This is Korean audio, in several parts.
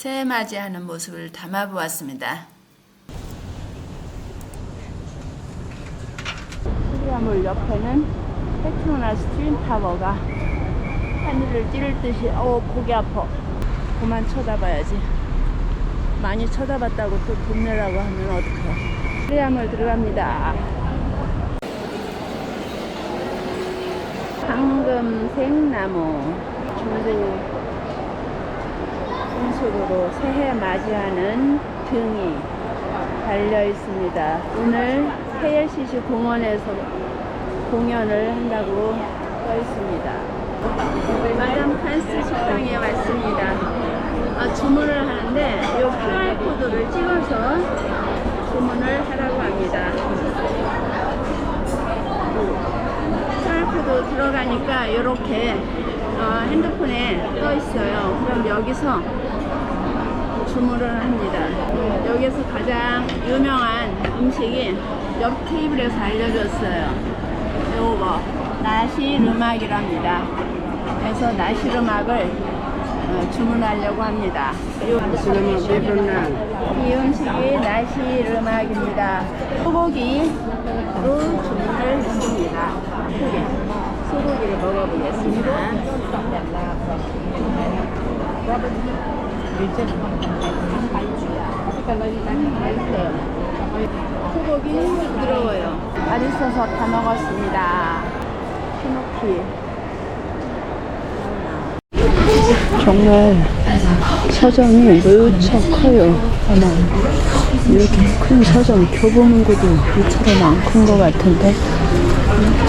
새해 맞이하는 모습을 담아보았습니다. 수리화물 옆에는 페트로나 스 트윈타워가 하늘을 찌를 듯이 어 고개 아파. 그만 쳐다봐야지. 많이 쳐다봤다고 또 돈 내라고 하면 어떡해 수리화물 들어갑니다. 황금색나무 중국 풍습으로 새해 맞이하는 등이 달려 있습니다. 오늘 KLCC 공원에서 공연을 한다고 써 있습니다. 마담 칸스 식당에 왔습니다. 아, 주문을 하는데 이 QR 코드를 찍어서 주문을 하라고 합니다. QR 코드 들어가니까 이렇게 어, 핸드폰에 떠 있어요. 그럼 여기서 주문을 합니다. 여기서 가장 유명한 음식이 옆 테이블에서 알려줬어요. 요거 나시르막이랍니다. 그래서 나시르막을 어, 주문하려고 합니다. 이 음식이 나시르막입니다. 소고기로 주문을 했습니다. 소고기. 소고기를 먹어보겠습니다. 소고기 부드러워요. 맛있어서 다 먹었습니다. 피노키. 정말 서점이 무척 커요. 아마 이렇게 큰 서점 교보문고도 이처럼 안 큰 것 같은데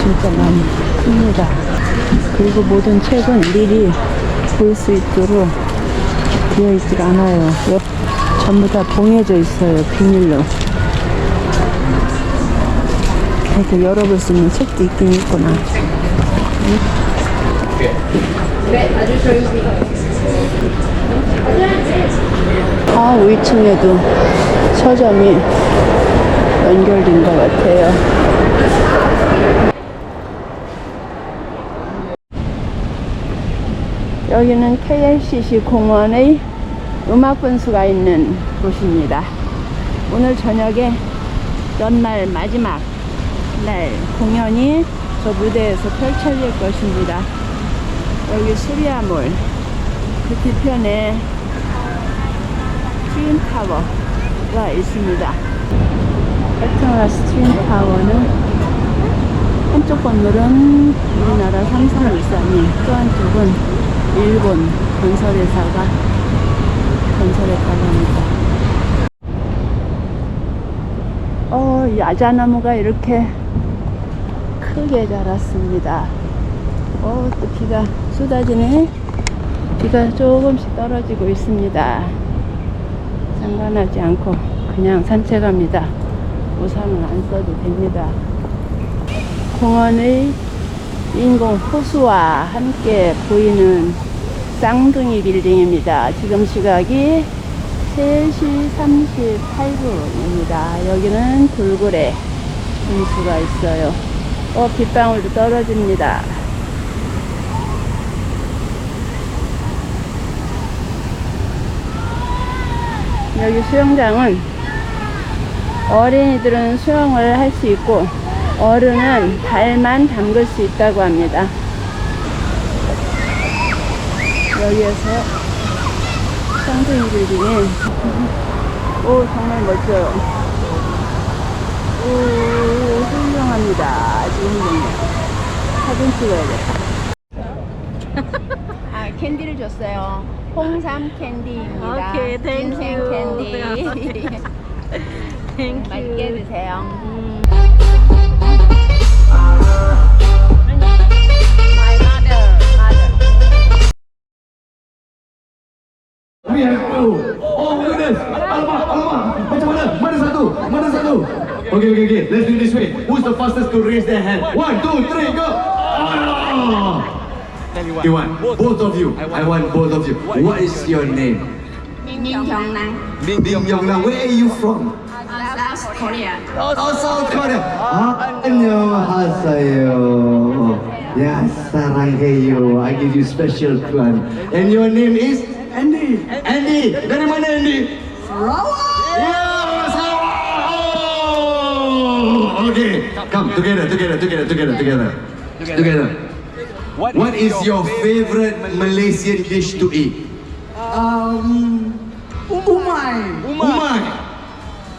진짜 많이 큽니다. 그리고 모든 책은 미리 볼 수 있도록 되어 있질 않아요. 옆- 전부 다 봉해져 있어요. 비닐로. 그래도 열어볼 수 있는 책도 있긴 있구나. 아, 5층에도 서점이 연결된 것 같아요. 여기는 KLCC 공원의 음악 분수가 있는 곳입니다. 오늘 저녁에 연말 마지막 날 공연이 저 무대에서 펼쳐질 것입니다. 여기 수리아몰 그 뒤편에 트윈타워가 있습니다. 페트로나스 트윈타워는 한쪽 건물은 우리나라 삼성물산이 또 한 쪽은 일본 건설회사가 건설했다고 합니다. 어, 이 야자나무가 이렇게 크게 자랐습니다. 어, 또 비가 쏟아지네. 비가 조금씩 떨어지고 있습니다. 상관하지 않고 그냥 산책합니다. 우산은 안 써도 됩니다. 공원의 인공 호수와 함께 보이는 쌍둥이 빌딩입니다. 지금 시각이 3시 38분입니다. 여기는 돌고래 분수가 있어요. 어, 빗방울도 떨어집니다. 여기 수영장은 어린이들은 수영을 할 수 있고 어른은 발만 담글 수 있다고 합니다. 여기에서 쌍둥이 빌딩이 오 정말 멋져요. 오 훌륭합니다. 아주 훌륭해요. 사진 찍어야겠다. 아 캔디를 줬어요. 홍삼 캔디입니다. 오케이, 땡큐. 인생 캔디. 땡큐. 맛있게 드세요. We Okay, okay, okay. Let's do this way. Who's the fastest to raise their hand? One, two, three, go. Oh. You want? Both of you. I want both of you. What is your name? Min Kyung-nam, Ding Yong Nam. Where are you from? South Korea. Oh, South Korea. 아, 안녕하세요. Yes, 사랑해요. I give you special one. And your name is? Andy. Andy. Dari mana Andy? Sarawak. Yeah, Okay. Come together, together, together, together, together. Together. What is your favorite Malaysian dish to eat? Um, umai. Umai.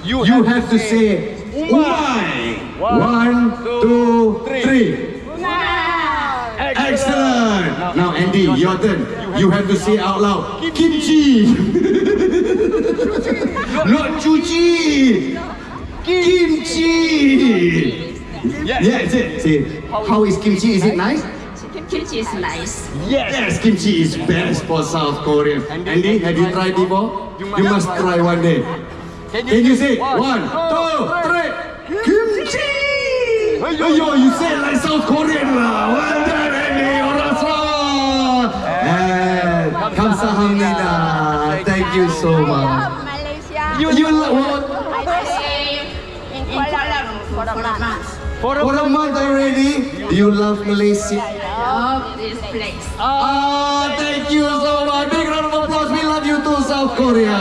You, have to say umai. One, two, three. Excellent. Now, Andy, your turn. You have to say out loud. Kimchi. Not chuchi. Kimchi. Yeah, that's it. Say, how is kimchi? Is it nice? Kimchi is nice. Yes, kimchi is best for South Korean. Andy, have you tried before? You must try one day. Can you say one, two, three? Kimchi! Yo, you say like South Korean lah. Well done, Andy. And. Thank you so much. Malaysia. You, you love what? for a month. For a month already. You love Malaysia. Love this place. Ah, thank you so much. Big round of applause. We love you too, South Korea.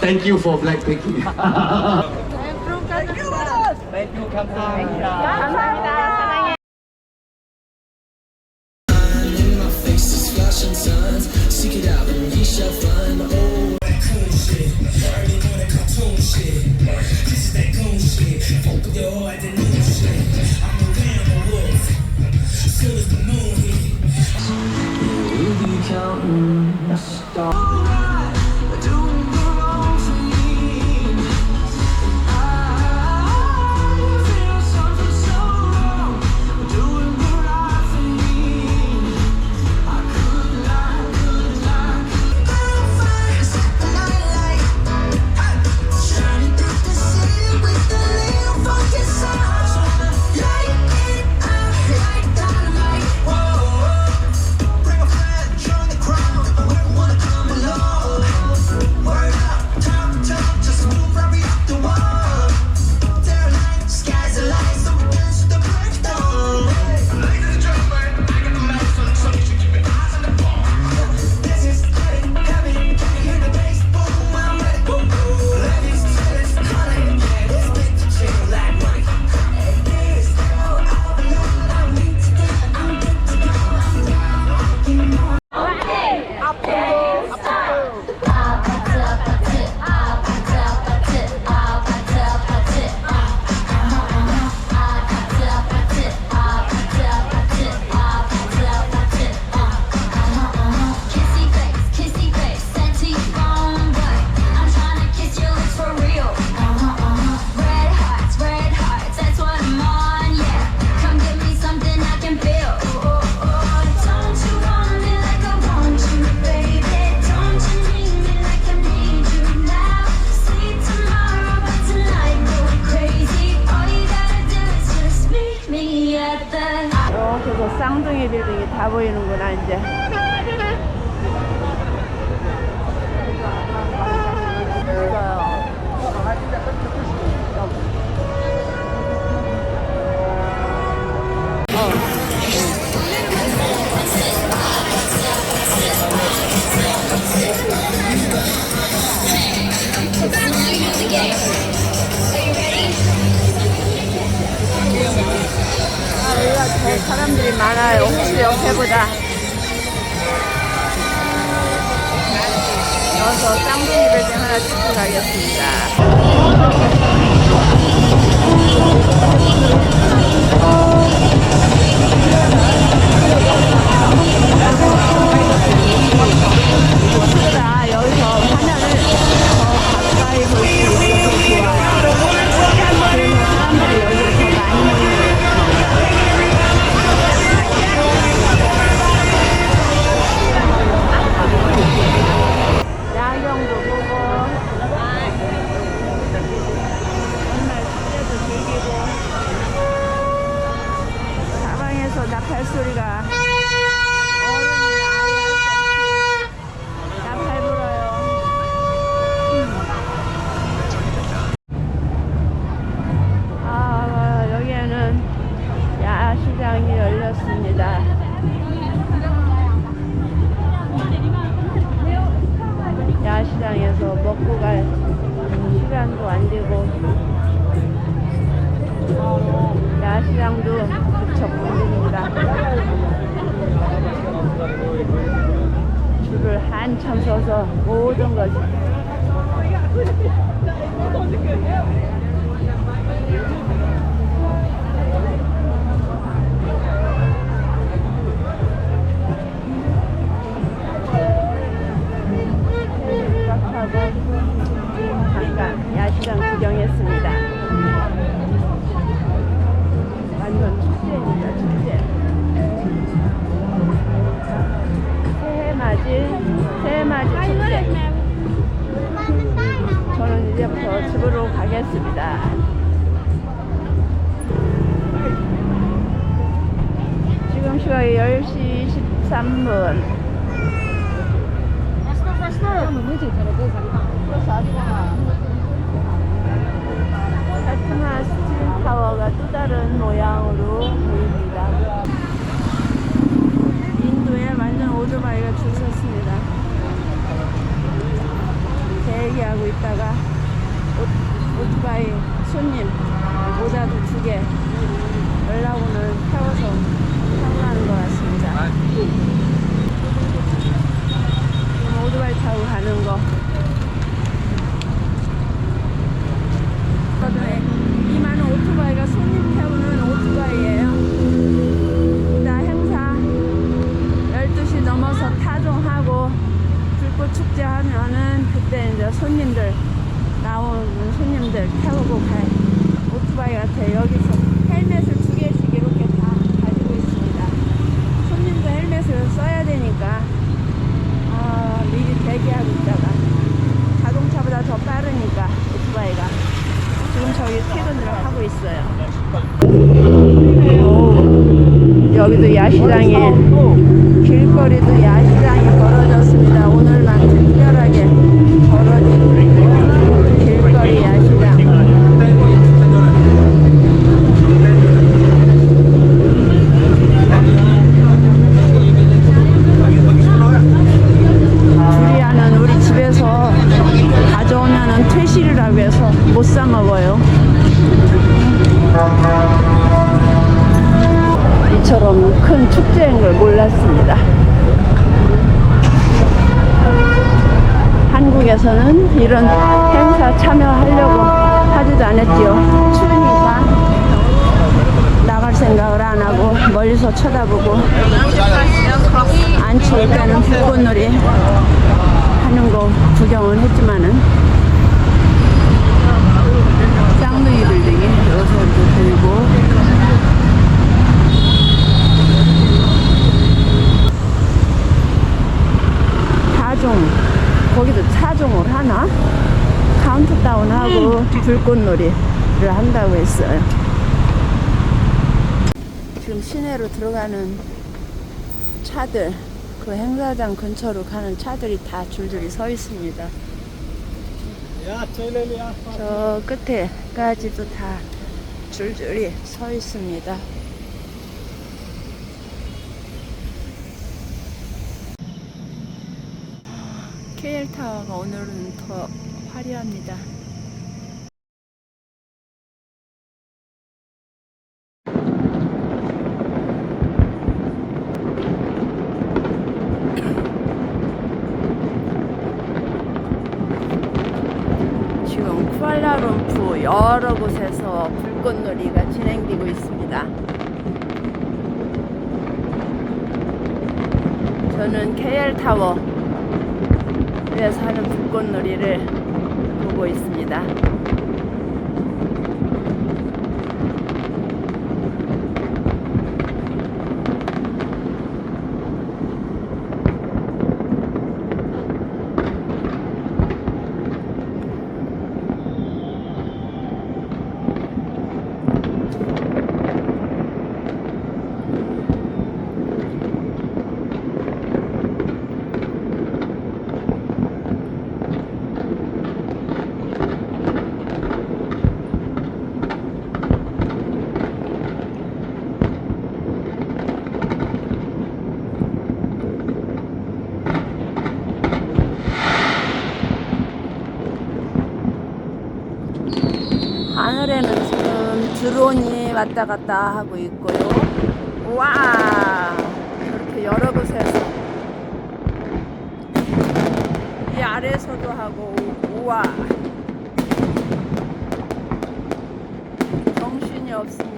Thank you for Blackpink. 감사합니다. 사랑해. Skies 이렇게 저 쌍둥이 빌딩이 다 보이는구나 이제. 아, 여기가 더 사람들이 많아요. 혹시 옆에 보자. 여기서 쌍둥이 빌딩 하나 찍고 가겠습니다. 자, 여기서 화면을 무척 붐빕니다. 줄을 한참 서서 모든 것이 10시 13분. 파트마 스틸 타워가 또 다른 모양으로 보입니다. 인도에 완전 오토바이가 줄 섰습니다. 대기하고 있다가 오, 오토바이 손님 모자도 두 개 연락오는 태워서 타고 가는 것 같습니다. 지금 오토바이 타고 가는 거. 거든요. 이 많은 오토바이가 손님 태우는 오토바이예요. 이따 행사 12시 넘어서 타종하고 불꽃 축제 하면은 그때 이제 손님들 나오는 손님들 태우고 갈 오토바이 같아요. 여기서 헬멧을 두 개씩 이렇게 다 가지고 있습니다. 손님도 헬멧을 써야 되니까 아, 미리 대기하고 있다가 자동차보다 더 빠르니까 오토바이가 지금 저기 퇴근을 하고 있어요. 오, 여기도 야시장에 길거리도 야시장이 벌어졌습니다. 오늘만 특별하게 벌어진 길거리 야시장. 두리안은 우리 집에서 가져오면은 퇴실이라고 해서 못 사 먹어요. 몰랐습니다. 한국에서는 이런 행사 참여하려고 하지도 않았지요. 추우니까 나갈 생각을 안 하고 멀리서 쳐다보고 안 때는 불꽃놀이 하는 거 구경은 했지만은 쌍둥이 빌딩이 여기서도 들고 타종 거기도 타종을 하나? 카운트다운하고 불꽃놀이를 한다고 했어요. 지금 시내로 들어가는 차들 그 행사장 근처로 가는 차들이 다 줄줄이 서 있습니다. 저 끝에까지도 다 줄줄이 서 있습니다. KL 타워가 오늘은 더 화려합니다. 지금 쿠알라룸푸 여러 곳에서 불꽃놀이가 진행되고 있습니다. 저는 KL 타워에서 하는 불꽃놀이를 보고 있습니다. 왔다 갔다 하고 있고요. 와, 이렇게 여러 곳에서 이 아래에서도 하고 우와 정신이 없습니다.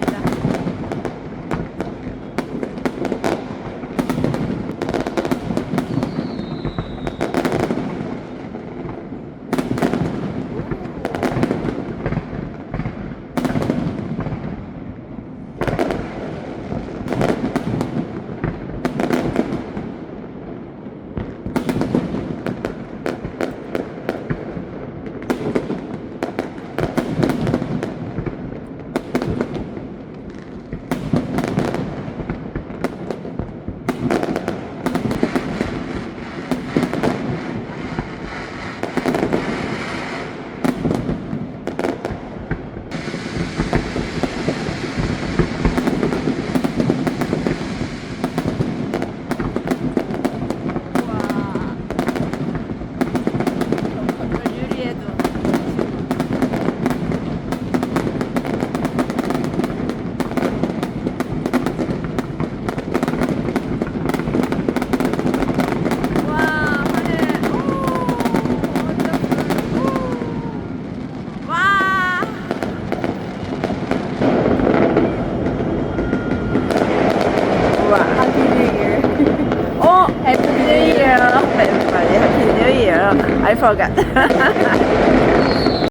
好感。